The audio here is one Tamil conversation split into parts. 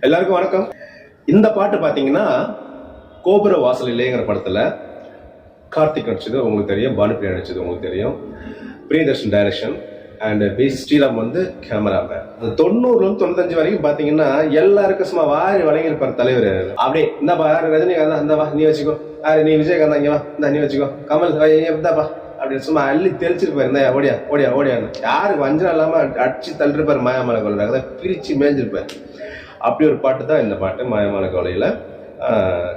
எல்லாருக்கும் வணக்கம். இந்த பாட்டு பார்த்தீங்கன்னா கோபுர வாசல் இல்லைங்கிற படத்துல கார்த்திக் நடிச்சது உங்களுக்கு தெரியும் பானுப்பிரியா நடிச்சது உங்களுக்கு தெரியும். Priyadarshan direction and P Sriram வந்து கேமராமேன் அந்த தொண்ணூறுல தொண்ணூத்தஞ்சு வரைக்கும் பார்த்தீங்கன்னா எல்லாருக்கும் சும்மா வாரி வழங்கியிருப்பார் தலைவர். அப்படியே இந்த யார் ரஜினிகாந்த் இந்த வா நீ வச்சுக்கோ. யார் நீ விஜயகாந்த் இங்கே வா. இந்த நீ வச்சுக்கோ. கமல் இந்தாப்பா. அப்படின்னு சும்மா அள்ளி தெளிச்சிருப்பாரு இந்த ஓடியா ஓடியா ஓடியான்னு. யாருக்கு வஞ்சனம் இல்லாம அடிச்சு தள்ளிருப்பாரு மாயாமலை கொலை அதை பிரிச்சு மேய்ஞ்சிருப்பாரு அப்படி ஒரு பாட்டு தான் இந்த பாட்டு. மாயமான கொலையில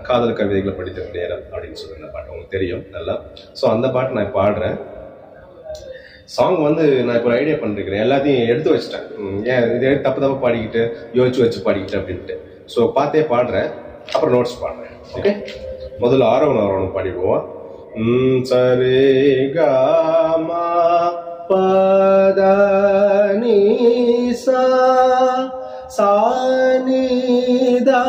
காதல் கவிதைகளை படித்த நேரம் அப்படின்னு சொல்லி இந்த பாட்டு. உங்களுக்கு தெரியும் நல்லா. ஸோ அந்த பாட்டு நான் பாடுறேன். சாங் வந்து நான் இப்போ ஐடியா பண்ணிருக்கிறேன். எல்லாத்தையும் எடுத்து வச்சிட்டேன். ஏன் இதே தப்பு தப்பு பாடிக்கிட்டு யோசிச்சு வச்சு பாடிக்கிட்டு அப்படின்ட்டு. ஸோ பார்த்தே பாடுறேன். அப்புறம் நோட்ஸ் பாடுறேன். ஓகே முதல்ல ஆரோவன் ஆரோவன் பாடிடுவோம். சரி காமா பத நீ சா சா தா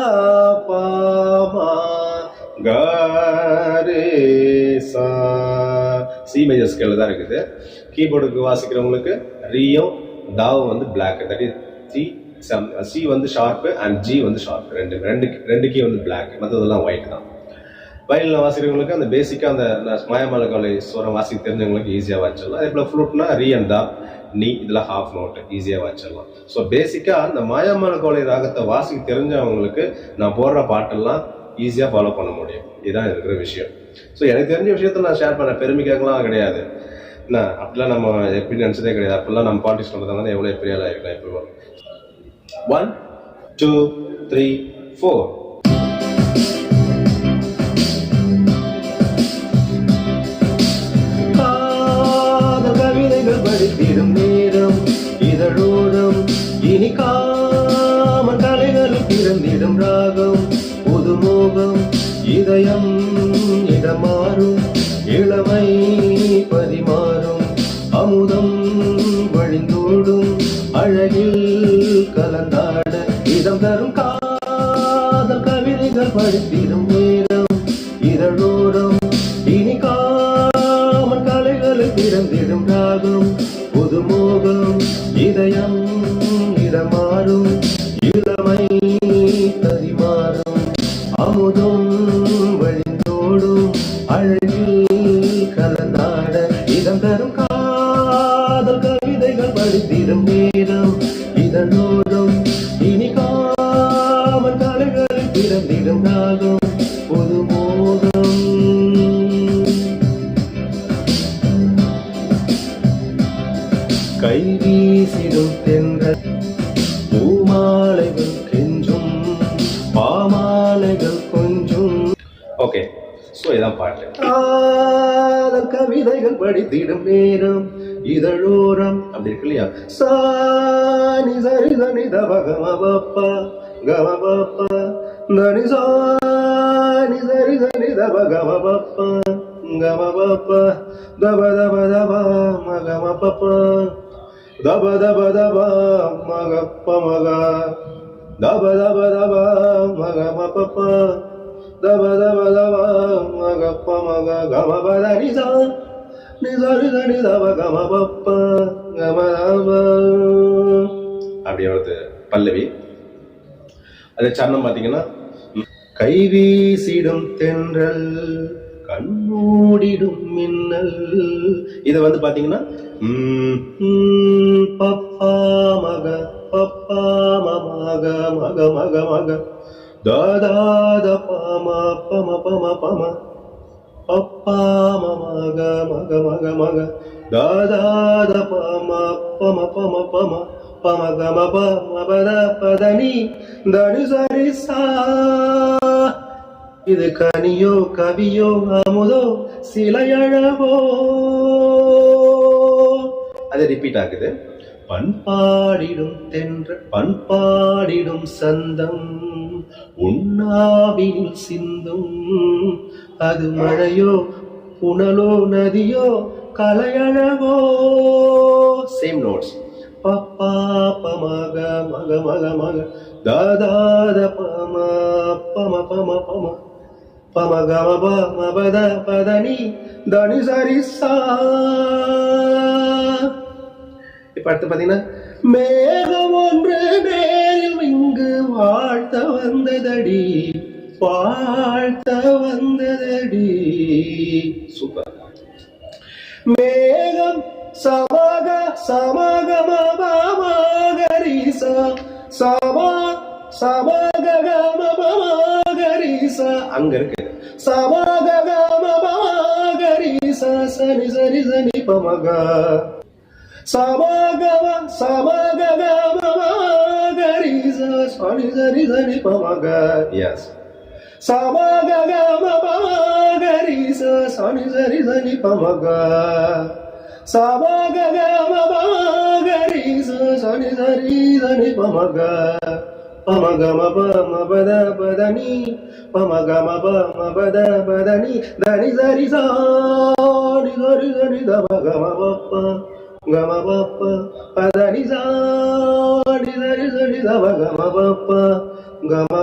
ரே சா சி மேஜர் ஸ்கேல தான் இருக்குது. கீபோர்டுக்கு வாசிக்கிறவங்களுக்கு ரீயும் டாவும் வந்து black that is C C வந்து ஷார்ப்பு அண்ட் ஜி வந்து ஷார்ப் ரெண்டு ரெண்டு ரெண்டு கீ வந்து பிளாக் மற்றதெல்லாம் ஒயிட் தான். வயலில் வாசிக்கிறவங்களுக்கு அந்த பேசிக்காக அந்த ந- கவலை ஸ்வரம் வாசிக்க தெரிஞ்சவங்களுக்கு ஈஸியாக வாய்ச்சிடலாம் அதே போல் ஃப்ளூட்னா ரீ அண்ட் தா நீ இதெல்லாம் ஹாஃப் நோட் ஈஸியாக வாய்ச்சிடலாம் ஸோ பேசிக்காக அந்த மாயமலை கவலை ராகத்தை வாசிக்க தெரிஞ்சவங்களுக்கு நான் போடுற பாட்டெல்லாம் ஈஸியாக ஃபாலோ பண்ண முடியும். இதுதான் இருக்கிற விஷயம். ஸோ எனக்கு தெரிஞ்ச விஷயத்த நான் ஷேர் பண்ண பெருமைக்காகலாம் கிடையாது. என்ன அப்படிலாம் நம்ம எப்படி நினச்சதே கிடையாது. அப்படிலாம் நம்ம பாலிடிக்ஸ் பண்ணுறதால எவ்வளோ பெரிய ஆளாக இருக்கலாம் இப்போ ஒன் டூ த்ரீ ஃபோர் கவிதைகள் படித்திடும் நேரம் இதழோரம் இனி காம கலைகளில் பிறந்திடும் ராகம். புதுமோகம் இதயம் இடமாறும். இளமை பரிமாறும் அமுதம் வழிந்தோடும். அழகில் கலந்தாட இதம் தரும் காதல் கவிதைகள் படித்திடும் புதுமோகம் இதயம் இடமாறும் ஸோ இதான் பாட்டு காதல் கவிதைகள் படித்திடும் நேரம் இதழோரம் அப்படி இருக்கு இல்லையா சாணி சரி சனி தப கம பப்பா கம நனி சாணி சரி சனி தப கம பப்பா தப தப தப மகம தப தப தப மகப்ப மக தப தப தப மகம தப தப தப மக கம பப்ப அப்படி வருது பல்லவி அது சரணம் பார்த்தீங்கன்னா கை வீசிடும் தென்றல் கண்ணோடிடும் மின்னல் இதை வந்து பாத்தீங்கன்னா பப்பா மக பப்பா மக மக மக மக தாதாத பம பம பம பம அப்பா மக மக மக மக தாதாத பம பம பம பம பம கம பம பத பதனி தனி சரி இது கனியோ கவியோ அமுதோ சிலையழகோ. அது ரிப்பீட் ஆகுது பண்பாடிடும் தென்ற பண்பாடிடும் சந்தம் உண்ணாவில் சிந்தும் அது மழையோ புனலோ நதியோ கலையழகோ. சேம் நோட்ஸ் பப்பா பமக மக மக மக தாதாத பம பம பம பம பம கம பம பத பதனி தனி சரி சா. இப்ப அடுத்து பாத்தீங்கன்னா மேகம் ஒன்று மேலும் இங்கு வாழ்த்த வந்ததடி. வாழ்த்த வந்ததடி. சூப்பர் மேகம் சமக சமகமகரிச சமா சமகமகரிச அங்க இருக்கு. சமகமகரிச சனி சரி சனி பமக. சமகம சமகமகரிச சனி சரி சனி பமக. எஸ் சமகமகரிச சனி சரி சனி பமக சமகமகரிச சனி சரி சனி பமக பமகம பம பத பதனி பமகம பம பத பதனி தனி சரி சாணி சரி சரி தமகம பப்ப கம பப்ப பதனி சாணி சரி சரி தமகம பப்ப கம